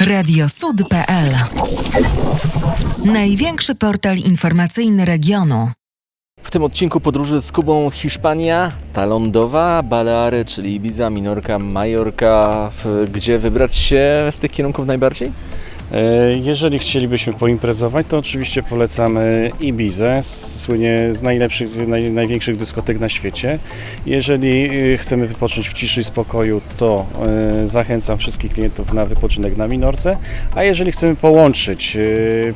Radiosud.pl Największy portal informacyjny regionu. W tym odcinku podróży z Kubą Hiszpania, ta lądowa, Baleary, czyli Ibiza, Minorka, Majorka. Gdzie wybrać się z tych kierunków najbardziej? E, Jeżeli chcielibyśmy poimprezować, to oczywiście polecamy Ibizę, słynie z najlepszych, naj, największych dyskotek na świecie. Jeżeli e, chcemy wypocząć w ciszy i spokoju, to e, zachęcam wszystkich klientów na wypoczynek na Minorce, a jeżeli chcemy połączyć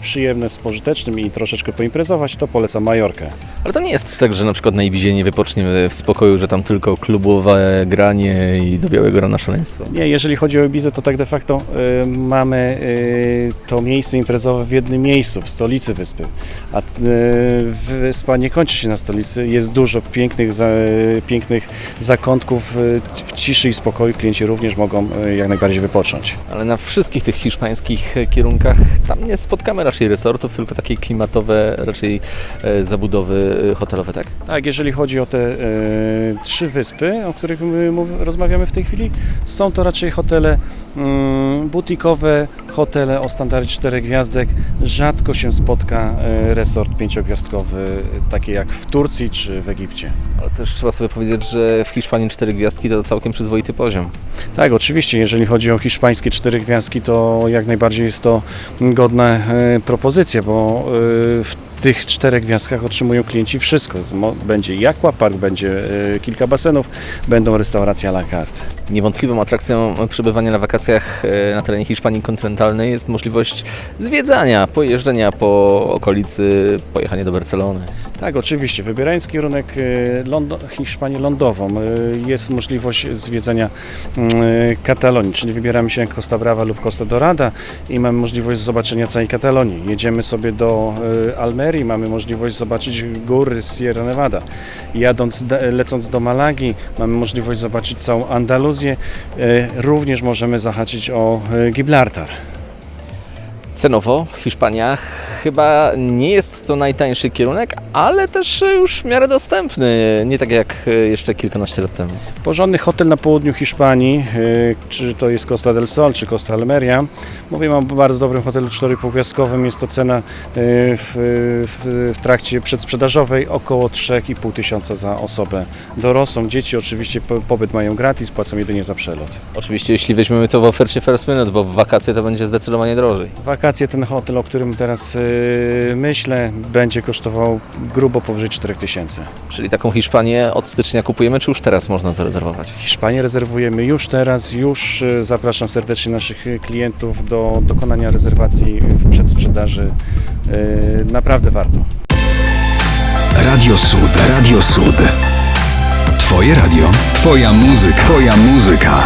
przyjemne z pożytecznym i troszeczkę poimprezować, to polecam Majorkę. Ale to nie jest tak, że na przykład na Ibizie nie wypoczniemy w spokoju, że tam tylko klubowe granie i do białego rana szaleństwo. Nie, jeżeli chodzi o Ibizę, to tak de facto y, mamy y, to miejsce imprezowe w jednym miejscu, w stolicy wyspy. A y, wyspa nie kończy się na stolicy, jest dużo pięknych, za, pięknych zakątków y, w ciszy i spokoju. Klienci również mogą jak najbardziej wypocząć. Ale na wszystkich tych hiszpańskich kierunkach tam nie spotkamy raczej resortów, tylko takie klimatowe, raczej e, zabudowy e, hotelowe, tak? Tak, jeżeli chodzi o te e, trzy wyspy, o których rozmawiamy w tej chwili, są to raczej hotele mm, butikowe, hotele o standardzie 4 gwiazdek. Rzadko się spotka e, resort pięciogwiazdkowy, takie jak w Turcji czy w Egipcie. Ale też trzeba sobie powiedzieć, że w Hiszpanii cztery gwiazdki to całkiem przyzwoity poziom. Tak, oczywiście, jeżeli chodzi o hiszpańskie cztery gwiazdki, to jak najbardziej jest to godna e, propozycja, bo e, w tych czterech gwiazdkach otrzymują klienci wszystko. Będzie aquapark, będzie e, kilka basenów, będą restauracje à la carte. Niewątpliwą atrakcją przebywania na wakacjach e, na terenie Hiszpanii kontynentalnej jest możliwość zwiedzania, pojeżdżenia po okolicy, pojechania do Barcelony. Tak, oczywiście. Wybierając kierunek e, Londo, Hiszpanię lądową, e, jest możliwość zwiedzania mm, e, Katalonii, czyli wybieramy się Costa Brava lub Costa Dorada i mamy możliwość zobaczenia całej Katalonii. Jedziemy sobie do Almerii, mamy możliwość zobaczyć góry Sierra Nevada. Jadąc, lecąc do Malagi, mamy możliwość zobaczyć całą Andaluzję. Również możemy zahaczyć o Gibraltar. Cenowo Hiszpania chyba nie jest to najtańszy kierunek, ale też e, już w miarę dostępny, nie tak jak e, jeszcze kilkanaście lat temu. Porządny hotel na południu Hiszpanii, y, czy to jest Costa del Sol, czy Costa Almeria. Mówię o bardzo dobrym hotelu 4,5 gwiazdkowym. Jest to cena y, w, w, w trakcie przedsprzedażowej około 3,5 tysiąca za osobę dorosłą. Dzieci oczywiście po- pobyt mają gratis, płacą jedynie za przelot. Oczywiście jeśli weźmiemy to w ofercie first minute, bo w wakacje to będzie zdecydowanie drożej. Wakacje ten hotel, o którym teraz y, myślę, będzie kosztował grubo powyżej 4 tysięcy. Czyli taką Hiszpanię od stycznia kupujemy, czy już teraz można zarezerwować? Hiszpanię rezerwujemy już teraz, już y, zapraszam serdecznie naszych y, klientów do dokonania rezerwacji w przedsprzedaży. Y, Naprawdę warto. Radio Sud. Radio Sud. Twoje radio. Twoja muzyka. Twoja muzyka.